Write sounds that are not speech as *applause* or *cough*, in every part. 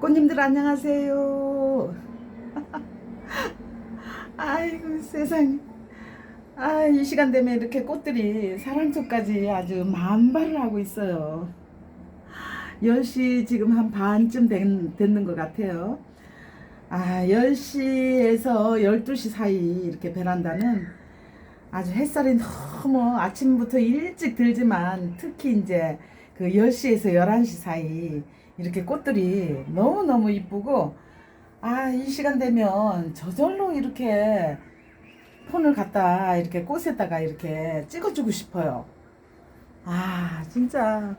꽃님들 안녕하세요. *laughs* 아이고 세상에. 아, 이 시간 되면 이렇게 꽃들이 사랑초까지 아주 만발을 하고 있어요. 10시 지금 한 반쯤 된, 됐는 것 같아요. 아, 10시에서 12시 사이 이렇게 베란다는 아주 햇살이 너무 아침부터 일찍 들지만 특히 이제 그 10시에서 11시 사이 이렇게 꽃들이 너무너무 이쁘고 아, 이 시간 되면 저절로 이렇게 폰을 갖다 이렇게 꽃에다가 이렇게 찍어주고 싶어요. 아, 진짜.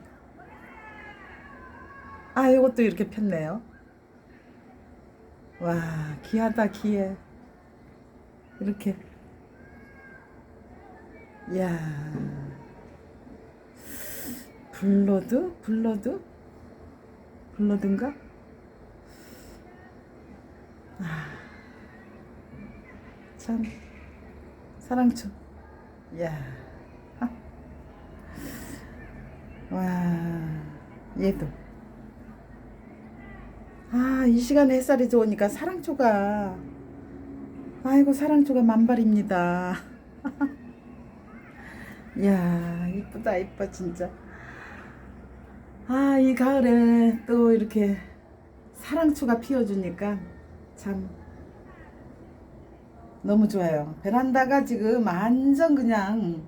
아, 이것도 이렇게 폈네요. 와, 귀하다, 귀해. 이렇게. 이야. 블러드? 블러드? 블러드인가? 아, 참. 사랑초. 이야. 아. 와, 얘도. 아, 이 시간에 햇살이 좋으니까 사랑초가, 아이고, 사랑초가 만발입니다. *laughs* 이야, 이쁘다, 이뻐, 진짜. 아, 이 가을에 또 이렇게 사랑초가 피어주니까 참 너무 좋아요. 베란다가 지금 완전 그냥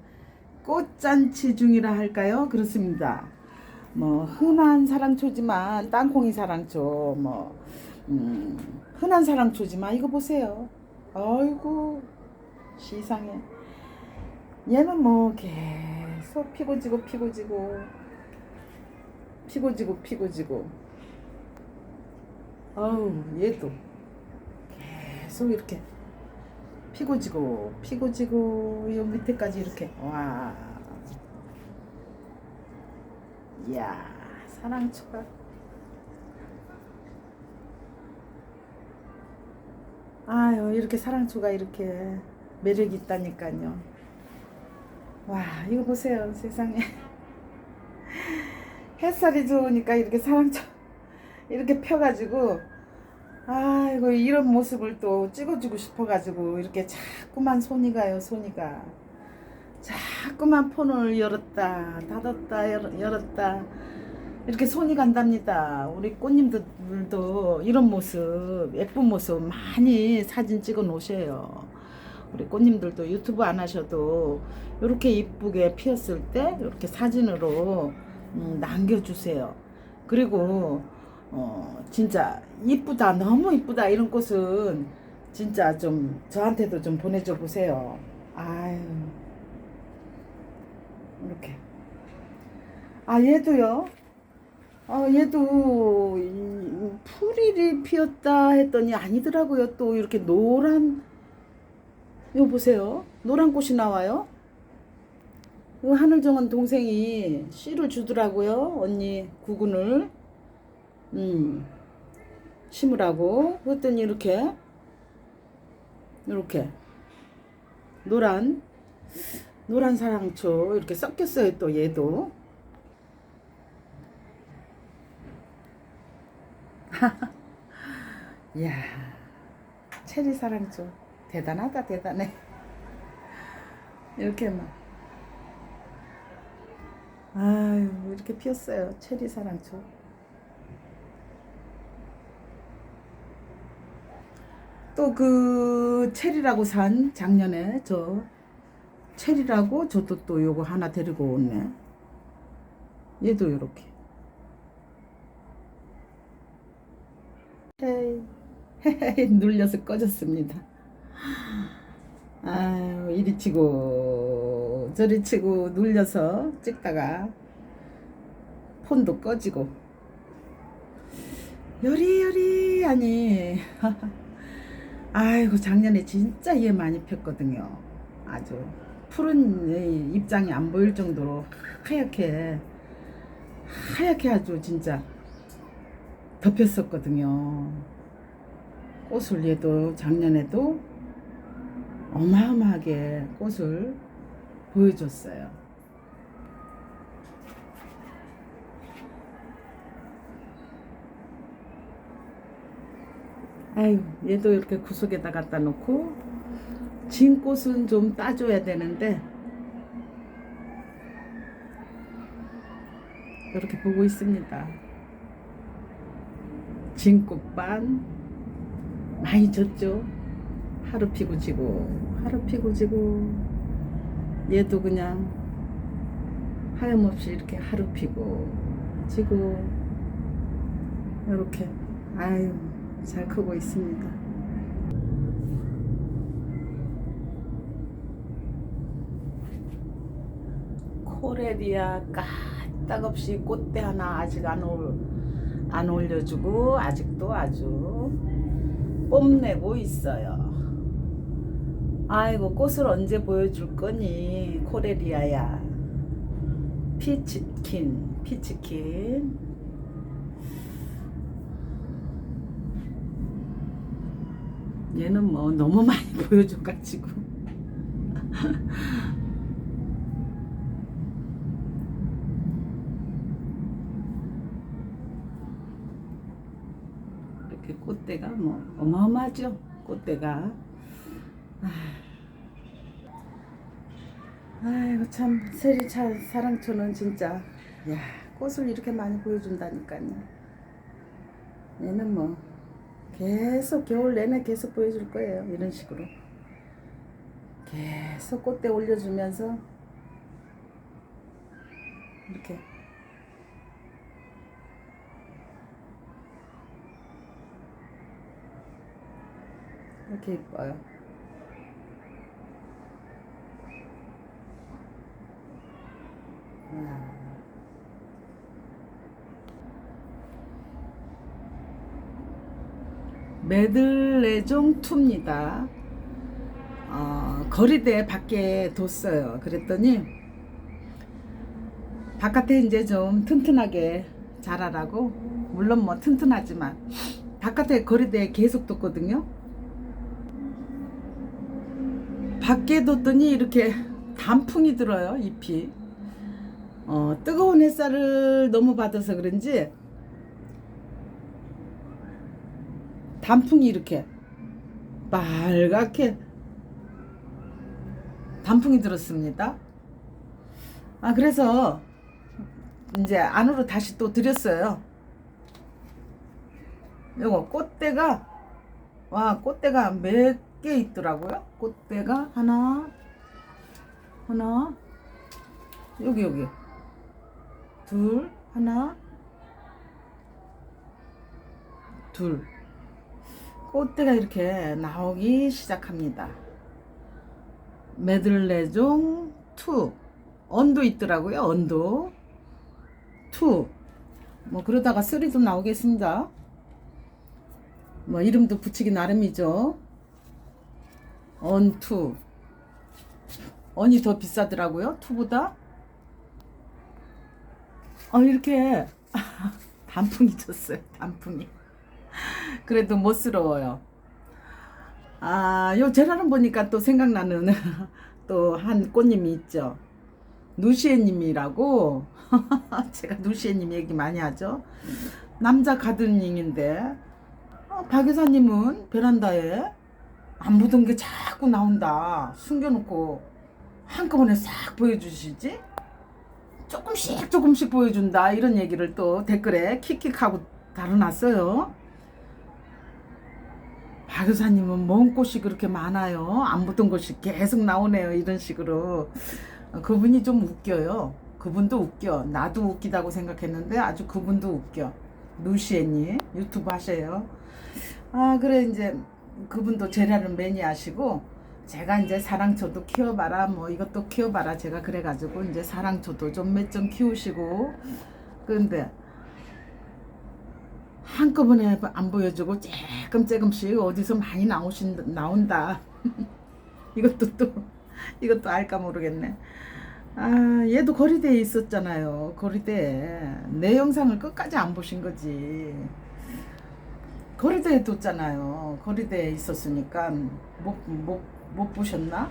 꽃잔치 중이라 할까요? 그렇습니다. 뭐 흔한 사랑초지만 땅콩이 사랑초 뭐 음, 흔한 사랑초지만 이거 보세요. 아이고 시상해. 얘는 뭐 계속 피고 지고 피고 지고 피고 지고 피고 지고. 아우 얘도 계속 이렇게 피고 지고 피고 지고 요 밑에까지 이렇게. 와. 이야 사랑초가. 아유 이렇게 사랑초가 이렇게 매력이 있다니까요. 와 이거 보세요 세상에 햇살이 좋으니까 이렇게 사랑초 *laughs* 이렇게 펴가지고 아이고 이런 모습을 또 찍어주고 싶어가지고 이렇게 자꾸만 손이 가요 손이 가. 자꾸만 폰을 열었다 닫았다 열, 열었다. 이렇게 손이 간답니다. 우리 꽃님들도 이런 모습 예쁜 모습 많이 사진 찍어 놓으셔요. 우리 꽃님들도 유튜브 안 하셔도 이렇게 이쁘게 피었을 때 이렇게 사진으로 음, 남겨주세요. 그리고 어, 진짜 이쁘다 너무 이쁘다 이런 꽃은 진짜 좀 저한테도 좀 보내줘 보세요. 아유. 이렇게. 아 얘도요? 아 얘도 이, 풀이 피었다 했더니 아니더라고요. 또 이렇게 노란 이거 보세요. 노란 꽃이 나와요 이 하늘정원 동생이 씨를 주더라고요. 언니 구근을. 음, 심으라고. 그랬더니 이렇게. 이렇게. 노란. 노란 사랑초. 이렇게 섞였어요 또 얘도. *laughs* 이야. 체리 사랑초. 대단하다 대단해. *laughs* 이렇게 막 아유 이렇게 피었어요 체리 사랑초 또 그 체리라고 산 작년에 저 체리라고 저도 또 요거 하나 데리고 온네. 얘도 요렇게. *laughs* 눌려서 꺼졌습니다. 아유, 이리 치고 저리 치고 눌려서 찍다가 폰도 꺼지고 요리요리 하니 *laughs* 아이고 작년에 진짜 얘 많이 폈거든요. 아주 푸른 이 입장이 안 보일 정도로 하얗게 하얗게 아주 진짜 덮였었거든요. 꽃을 얘도 작년에도 어마어마하게 꽃을 보여줬어요. 아유 얘도 이렇게 구석에다 갖다 놓고 진 꽃은 좀 따줘야 되는데 이렇게 보고 있습니다. 진 꽃반 많이 졌죠. 하루 피고 지고 하루 피고 지고 얘도 그냥 하염없이 이렇게 하루 피고 지고 이렇게 아유 잘 크고 있습니다. 코레리아 까딱없이 꽃대 하나 아직 안, 올, 안 올려주고 아직도 아주 뽐내고 있어요. 아이고 꽃을 언제 보여줄 거니 코레리아야? 피치킨 피치킨. 얘는 뭐 너무 많이 *laughs* 보여줘가지고. *laughs* 이렇게 꽃대가 뭐 어마어마하죠 꽃대가 아이고 참. 세리차 사랑초는 진짜. 야 꽃을 이렇게 많이 보여준다니까요. 얘는 뭐 계속 겨울 내내 계속 보여줄 거예요 이런 식으로. 계속 꽃대 올려주면서 이렇게. 이렇게 이뻐요 와. 메들레종 2입니다. 어, 거리대 밖에 뒀어요. 그랬더니 바깥에 이제 좀 튼튼하게 자라라고 물론 뭐 튼튼하지만 바깥에 거리대에 계속 뒀거든요. 밖에 뒀더니 이렇게 단풍이 들어요. 잎이. 어, 뜨거운 햇살을 너무 받아서 그런지 단풍이 이렇게 빨갛게 단풍이 들었습니다. 아 그래서 이제 안으로 다시 또 드렸어요. 요거 꽃대가 와 꽃대가 몇 개 있더라고요. 꽃대가 하나 하나 여기 여기 둘 하나 둘 꽃대가 이렇게 나오기 시작합니다. 메들레종 2 언도 있더라고요. 언도 2. 뭐 그러다가 3도 나오겠습니다. 뭐 이름도 붙이기 나름이죠. 언 2. 언이 더 비싸더라고요. 2보다. 어 이렇게 *laughs* 단풍이 졌어요. 단풍이. 그래도 멋스러워요. 아, 요 제라름 보니까 또 생각나는 *laughs* 또 한 꽃님이 있죠. 누시에님이라고 *laughs* 제가 누시에님 얘기 많이 하죠. 남자 가드닝인데 어, 박 여사님은 베란다에 안 묻은 게 자꾸 나온다. 숨겨놓고 한꺼번에 싹 보여주시지? 조금씩 조금씩 보여준다. 이런 얘기를 또 댓글에 킥킥하고 달아놨어요. 박 여사님은 먼 꽃이 그렇게 많아요. 안 붙은 꽃이 계속 나오네요. 이런 식으로. 어, 그분이 좀 웃겨요. 그분도 웃겨. 나도 웃기다고 생각했는데 아주 그분도 웃겨. 누시애님 유튜브 하셔요. 아 그래 이제 그분도 제라는 매니아시고 제가 이제 사랑초도 키워봐라 뭐 이것도 키워봐라 제가 그래가지고 이제 사랑초도 좀 몇 점 키우시고 그런데 한꺼번에 안 보여주고 조금 조금씩 어디서 많이 나오신 나온다. *laughs* 이것도 또 이것도 알까 모르겠네. 아 얘도 거리대에 있었잖아요. 거리대에 내 영상을 끝까지 안 보신 거지. 거리대에 뒀잖아요. 거리대에 있었으니까 못 못 못 보셨나?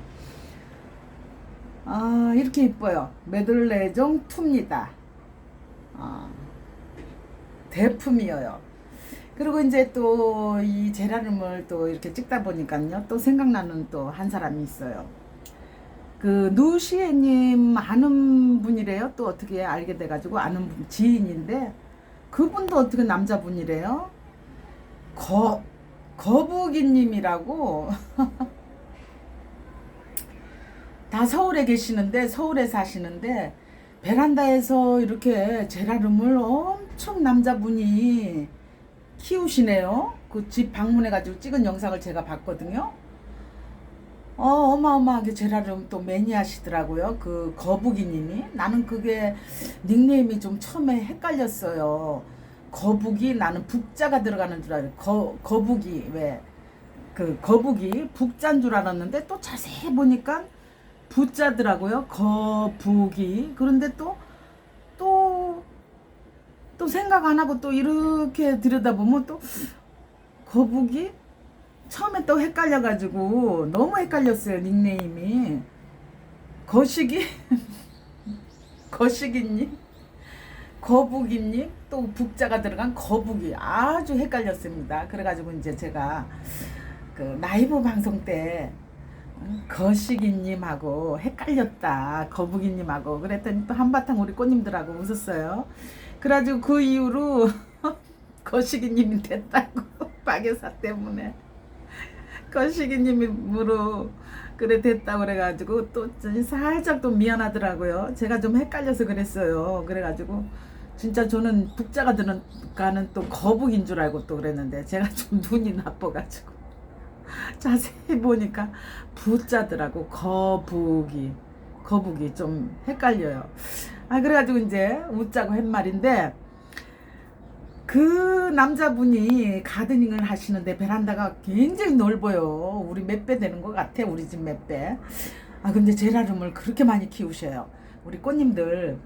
아 이렇게 이뻐요. 메들레종 2입니다. 아, 대품이에요. 그리고 이제 또 이 제라늄을 또 이렇게 찍다 보니까요. 또 생각나는 또 한 사람이 있어요. 그 누시에님 아는 분이래요. 또 어떻게 알게 돼가지고 아는 분, 지인인데 그분도 어떻게 남자분이래요. 거 거북이님이라고 *laughs* 다 서울에 계시는데 서울에 사시는데 베란다에서 이렇게 제라늄을 엄청 남자분이 키우시네요. 그 집 방문해가지고 찍은 영상을 제가 봤거든요. 어, 어마어마하게 제라늄 또 매니아시더라고요. 그 거북이님이. 나는 그게 닉네임이 좀 처음에 헷갈렸어요. 거북이 나는 북자가 들어가는 줄 알아요. 거, 거북이 왜? 그 거북이 북자인 줄 알았는데 또 자세히 보니까 부자더라고요. 거북이. 그런데 또, 또, 또 생각 안 하고 또 이렇게 들여다보면 또 거북이? 처음에 또 헷갈려가지고 너무 헷갈렸어요. 닉네임이. 거시기? *laughs* 거시기님? 거북이님? 또 북자가 들어간 거북이. 아주 헷갈렸습니다. 그래가지고 이제 제가 그 라이브 방송 때 거시기님하고 헷갈렸다. 거북이님하고. 그랬더니 또 한바탕 우리 꽃님들하고 웃었어요. 그래가지고 그 이후로 *laughs* 거시기님이 됐다고. *laughs* 박예사 때문에. 거시기님으로 그래 됐다고 그래가지고 또 살짝 또 미안하더라고요. 제가 좀 헷갈려서 그랬어요. 그래가지고 진짜 저는 북자가 들어가는 또 거북인 줄 알고 또 그랬는데 제가 좀 눈이 나빠가지고 *laughs* 자세히 보니까 부자더라고 거북이 거북이 좀 헷갈려요. 아 그래가지고 이제 웃자고 한 말인데 그 남자분이 가드닝을 하시는데 베란다가 굉장히 넓어요. 우리 몇 배 되는 것 같아. 우리 집 몇 배. 아 근데 제라늄을 그렇게 많이 키우셔요. 우리 꽃님들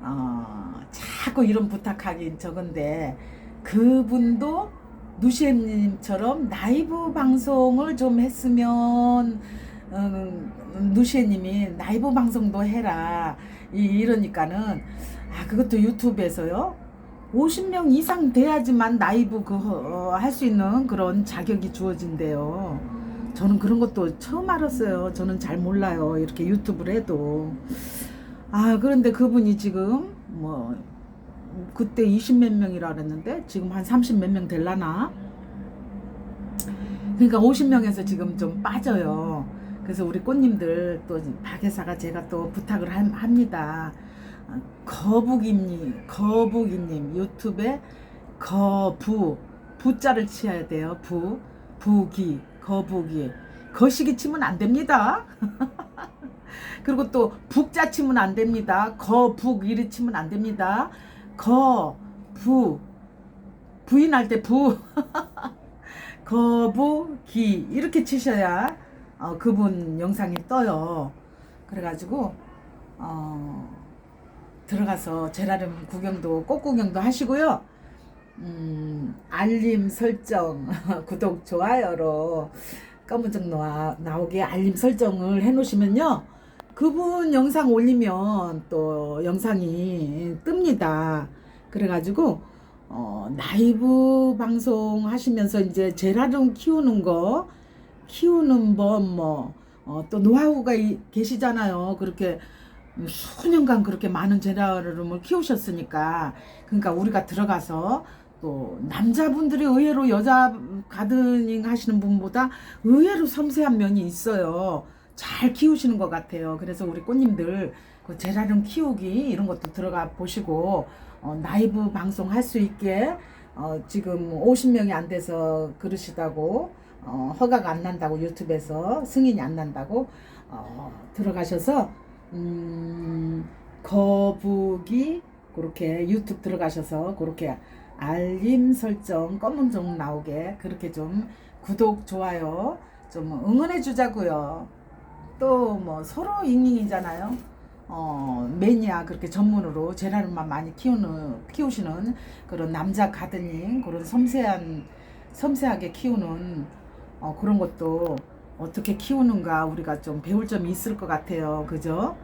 어, 자꾸 이런 부탁하긴 적은데 그분도 누시엠님처럼 라이브 방송을 좀 했으면 음, 누시엠님이 라이브 방송도 해라 이, 이러니까는 아 그것도 유튜브에서요 50명 이상 돼야지만 라이브 그할 수 있는 그런 자격이 주어진대요. 저는 그런 것도 처음 알았어요. 저는 잘 몰라요. 이렇게 유튜브를 해도. 아, 그런데 그분이 지금 뭐 그때 20 몇 명이라 그랬는데 지금 한 30 몇 명 될라나? 그러니까 50명에서 지금 좀 빠져요. 그래서 우리 꽃님들 또 박예사가 제가 또 부탁을 함- 합니다. 거북이님, 거북이님 유튜브에 거부 부자를 치어야 돼요. 부 부기 거북이 거시기 치면 안 됩니다. *laughs* 그리고 또 북자 치면 안 됩니다. 거북 이리 치면 안 됩니다. 거 부 부인할 때 부 *laughs* 거북이 이렇게 치셔야 어, 그분 영상이 떠요. 그래가지고 어, 들어가서 제라늄 구경도 꽃 구경도 하시고요. 음, 알림 설정, *laughs* 구독, 좋아요로 나와, 나오게 알림 설정을 해 놓으시면요. 그분 영상 올리면 또 영상이 뜹니다. 그래가지고, 어, 라이브 방송 하시면서 이제 제라늄 키우는 거, 키우는 법, 뭐, 어, 또 노하우가 이- 계시잖아요. 그렇게 수년간 그렇게 많은 제라늄을 키우셨으니까 그러니까 우리가 들어가서 또 남자분들이 의외로 여자 가드닝 하시는 분보다 의외로 섬세한 면이 있어요. 잘 키우시는 것 같아요. 그래서 우리 꽃님들 그 제라늄 키우기 이런 것도 들어가 보시고 어, 라이브 방송 할 수 있게 어, 지금 50명이 안 돼서 그러시다고 어, 허가가 안 난다고 유튜브에서 승인이 안 난다고 어, 들어가셔서 음, 거북이 그렇게 유튜브 들어가셔서 그렇게 알림 설정 검은 종 나오게 그렇게 좀 구독 좋아요 좀 응원해 주자고요. 또 뭐 서로 잉잉이잖아요. 어 매니아 그렇게 전문으로 제라늄만 많이 키우는 키우시는 그런 남자 가드닝 그런 섬세한 섬세하게 키우는 어, 그런 것도 어떻게 키우는가 우리가 좀 배울 점이 있을 것 같아요. 그죠?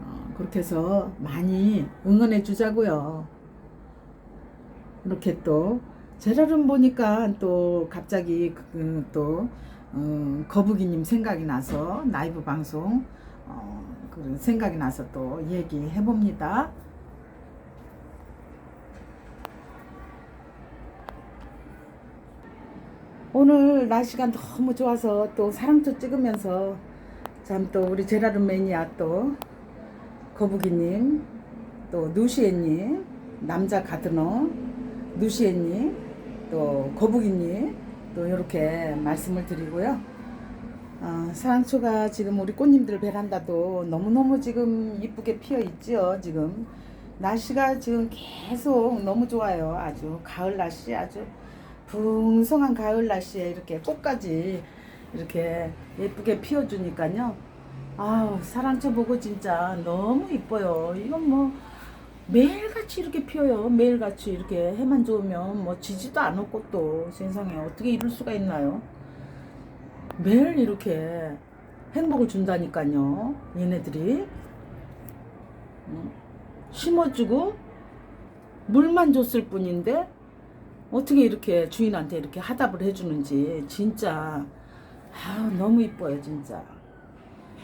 어, 그렇게 해서 많이 응원해 주자고요. 이렇게 또 제라름 보니까 또 갑자기 그, 그, 또 어, 거북이님 생각이 나서 라이브 방송 어, 그 생각이 나서 또 얘기해 봅니다. 오늘 날씨가 너무 좋아서 또 사랑초 찍으면서 참 또 우리 제라름 매니아 또 거북이님 또 누시애님 남자 가드너 누시애님 또 거북이님 또 이렇게 말씀을 드리고요. 어, 사랑초가 지금 우리 꽃님들 베란다도 너무너무 지금 이쁘게 피어 있지요. 지금 날씨가 지금 계속 너무 좋아요. 아주 가을 날씨 아주 풍성한 가을 날씨에 이렇게 꽃까지 이렇게 예쁘게 피워주니까요. 아우 사랑초 보고 진짜 너무 이뻐요. 이건 뭐 매일같이 이렇게 피어요. 매일같이 이렇게 해만 좋으면 뭐 지지도 않을 꽃도 세상에 어떻게 이럴 수가 있나요? 매일 이렇게 행복을 준다니까요. 얘네들이 음, 심어주고 물만 줬을 뿐인데 어떻게 이렇게 주인한테 이렇게 하답을 해주는지 진짜 아 너무 이뻐요 진짜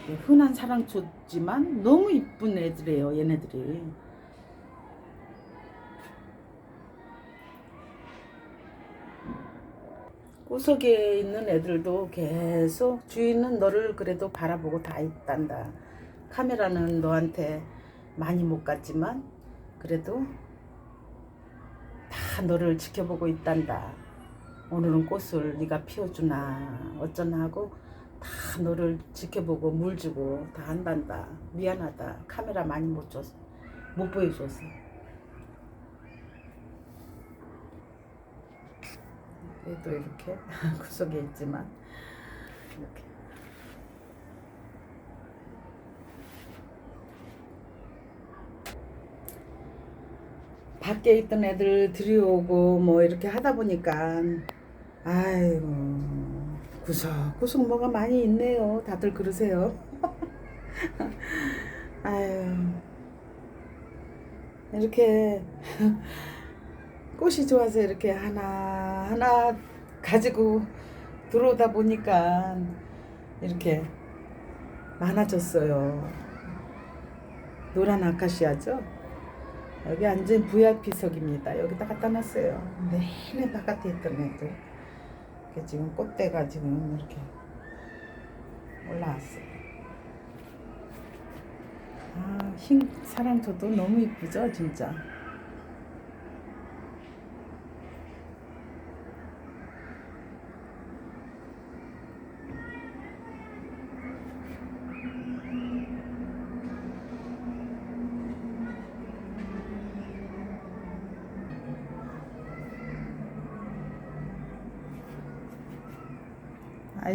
예, 흔한 사랑초지만 너무 이쁜 애들이에요 얘네들이 구석에 있는 애들도 계속 주인은 너를 그래도 바라보고 다 있단다 카메라는 너한테 많이 못 갔지만 그래도 다 너를 지켜보고 있단다. 오늘은 꽃을 네가 피워주나 어쩌나 하고 다 너를 지켜보고 물 주고 다 한단다. 미안하다. 카메라 많이 못 줬어. 못 보여줘서. 얘도 이렇게 *laughs* 구석에 있지만 이렇게. 밖에 있던 애들 들여오고 뭐 이렇게 하다 보니까 아이고 구석구석 뭐가 많이 있네요. 다들 그러세요. *laughs* 아유 이렇게 꽃이 좋아서 이렇게 하나 하나 가지고 들어오다 보니까 이렇게 많아졌어요. 노란 아카시아죠? 여기 앉은 VIP석입니다. 여기다 갖다 놨어요. 내내 바깥에 있던 애들. 지금 꽃대가 지금 이렇게 올라왔어요. 아, 흰 사랑초도 너무 이쁘죠, 진짜.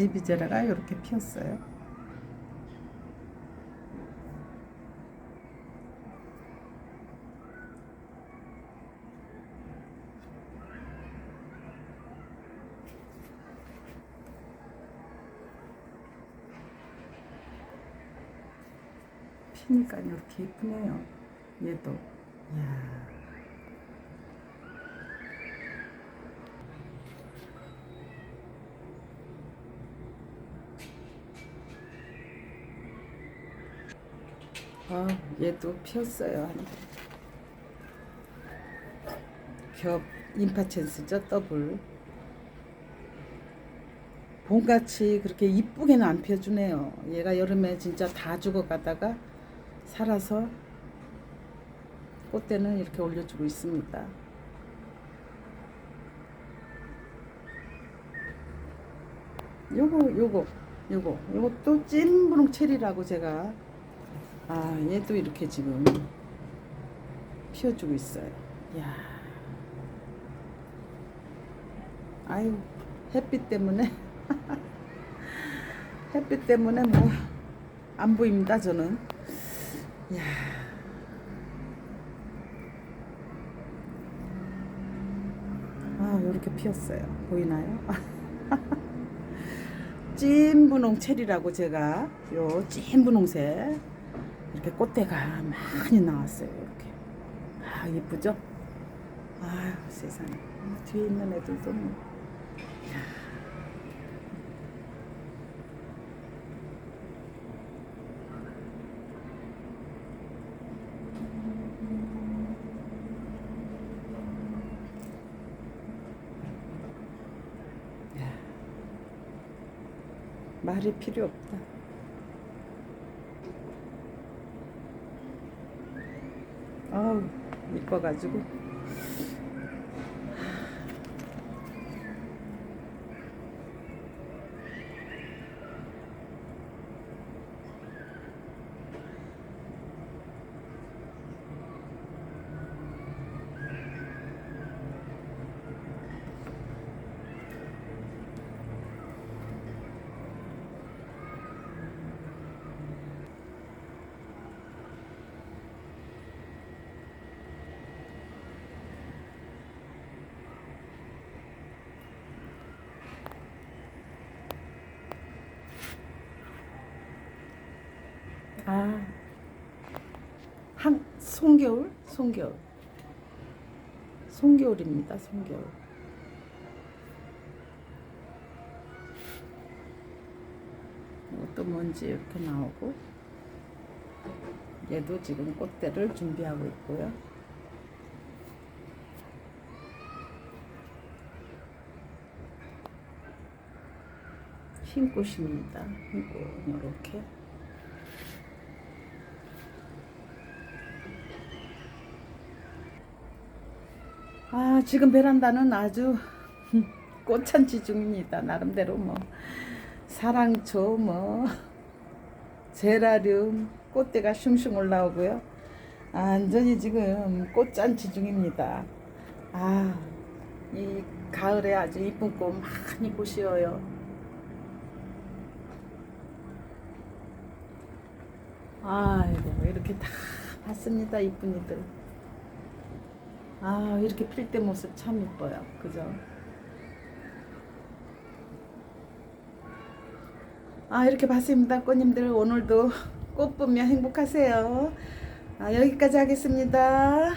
아이비제라가 이렇게 피었어요. 피니까 이렇게 예쁘네요. 얘도. 야. 아, 얘도 피었어요. 한겹 임파첸스죠, 더블. 봄같이 그렇게 이쁘게는 안 펴주네요. 얘가 여름에 진짜 다 죽어가다가 살아서 꽃대는 이렇게 올려주고 있습니다. 요거 요거 요거 요것도 찐분홍 체리라고 제가 아 얘도 이렇게 지금 피워주고 있어요. 야 아유 햇빛 때문에 *laughs* 햇빛 때문에 뭐 안 보입니다 저는. 야. 아, 이렇게 피었어요. 보이나요? *laughs* 찐분홍 체리라고 제가 요 찐분홍색 이렇게 꽃대가 많이 나왔어요. 이렇게 아 예쁘죠? 아유 세상에 뒤에 있는 애들도 뭐. 야. 말이 필요 없다. 아우 이뻐가지고 아, 한 송겨울, 송겨울, 송겨울입니다. 송겨울. 이것도 먼지 이렇게 나오고 얘도 지금 꽃대를 준비하고 있고요. 흰 꽃입니다. 흰 꽃 이렇게. 아, 지금 베란다는 아주 *laughs* 꽃잔치 중입니다. 나름대로 뭐 사랑초 뭐 제라늄 꽃대가 슝슝 올라오고요. 완전히 지금 꽃잔치 중입니다. 아, 이 가을에 아주 이쁜 꽃 많이 보시어요. 아이고 이렇게 다 봤습니다 이쁜이들. 아 이렇게 필 때 모습 참 이뻐요. 그죠? 아 이렇게 봤습니다 꽃님들. 오늘도 꽃 보며 행복하세요. 아 여기까지 하겠습니다